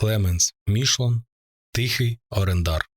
Клеменс Мішлон, Тихий Орендар.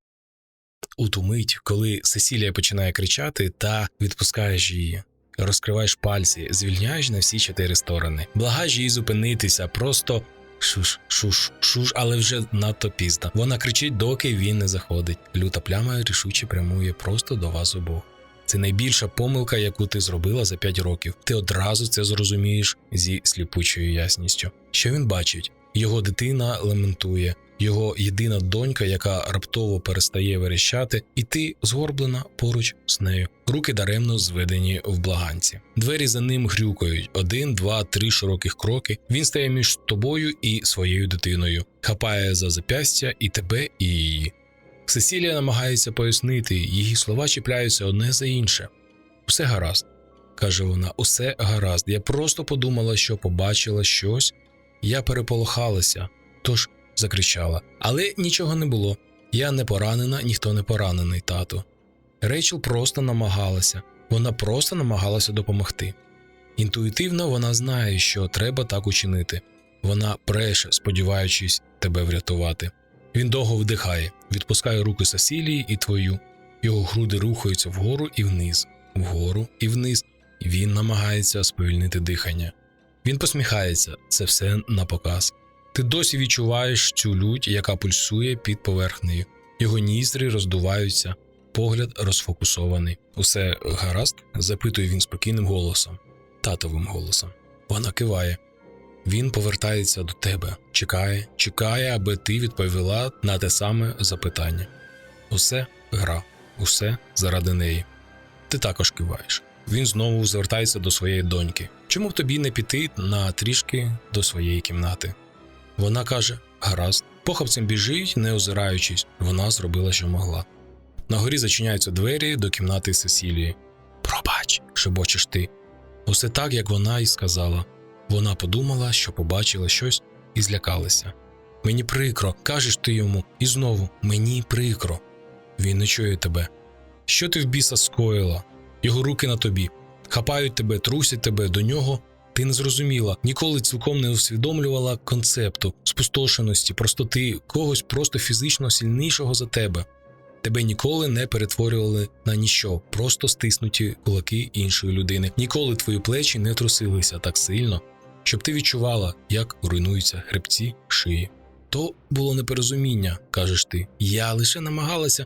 У ту мить, коли Сесілія починає кричати та відпускаєш її, розкриваєш пальці, звільняєш на всі чотири сторони, благаєш її зупинитися, просто шуш, шуш, шуш, але вже надто пізно. Вона кричить, доки він не заходить. Люта пляма рішуче прямує просто до вас обох. Це найбільша помилка, яку ти зробила за 5 років. Ти одразу це зрозумієш зі сліпучою ясністю. Що він бачить? Його дитина лементує, його єдина донька, яка раптово перестає верещати, і ти згорблена поруч з нею. Руки даремно зведені в благанці. Двері за ним грюкають один, два, три широких кроки. Він стає між тобою і своєю дитиною, хапає за запястя і тебе, і її. Сесілія намагається пояснити, її слова чіпляються одне за інше. Усе гаразд, каже вона, усе гаразд. Я просто подумала, що побачила щось. Я переполохалася, тож закричала. Але нічого не було. Я не поранена, ніхто не поранений, тату. Рейчел просто намагалася, вона просто намагалася допомогти. Інтуїтивно вона знає, що треба так учинити. Вона бреше, сподіваючись тебе врятувати. Він довго вдихає, відпускає руки Сесілії і твою. Його груди рухаються вгору і вниз, вгору і вниз. Він намагається сповільнити дихання. Він посміхається, це все на показ. Ти досі відчуваєш цю лють, яка пульсує під поверхнею. Його ніздрі роздуваються, погляд розфокусований. Усе гаразд? запитує він спокійним голосом, татовим голосом. Вона киває. Він повертається до тебе, чекає, чекає, аби ти відповіла на те саме запитання. Усе гра, усе заради неї. Ти також киваєш. Він знову звертається до своєї доньки. Чому б тобі не піти на трішки до своєї кімнати? Вона каже: гаразд. Похапцем біжить, не озираючись, вона зробила, що могла. На горі зачиняються двері до кімнати Сесілії. Пробач, шебочеш ти. Усе так, як вона і сказала. Вона подумала, що побачила щось і злякалася. Мені прикро, кажеш ти йому, і знову мені прикро. Він не чує тебе. Що ти в біса скоїла? Його руки на тобі, хапають тебе, трусять тебе до нього. Ти не зрозуміла, ніколи цілком не усвідомлювала концепту спустошеності, простоти когось просто фізично сильнішого за тебе. Тебе ніколи не перетворювали на ніщо, просто стиснуті кулаки іншої людини. Ніколи твої плечі не трусилися так сильно, щоб ти відчувала, як руйнуються хребці шиї. То було непорозуміння, кажеш ти. Я лише намагалася.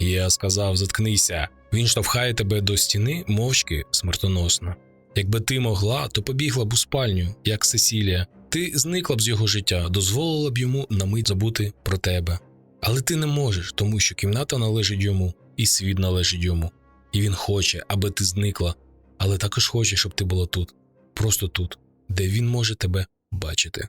Я сказав, заткнися. Він штовхає тебе до стіни мовчки смертоносно. Якби ти могла, то побігла б у спальню, як Сесілія. Ти зникла б з його життя, дозволила б йому на мить забути про тебе. Але ти не можеш, тому що кімната належить йому, і світ належить йому. І він хоче, аби ти зникла, але також хоче, щоб ти була тут, просто тут, де він може тебе бачити.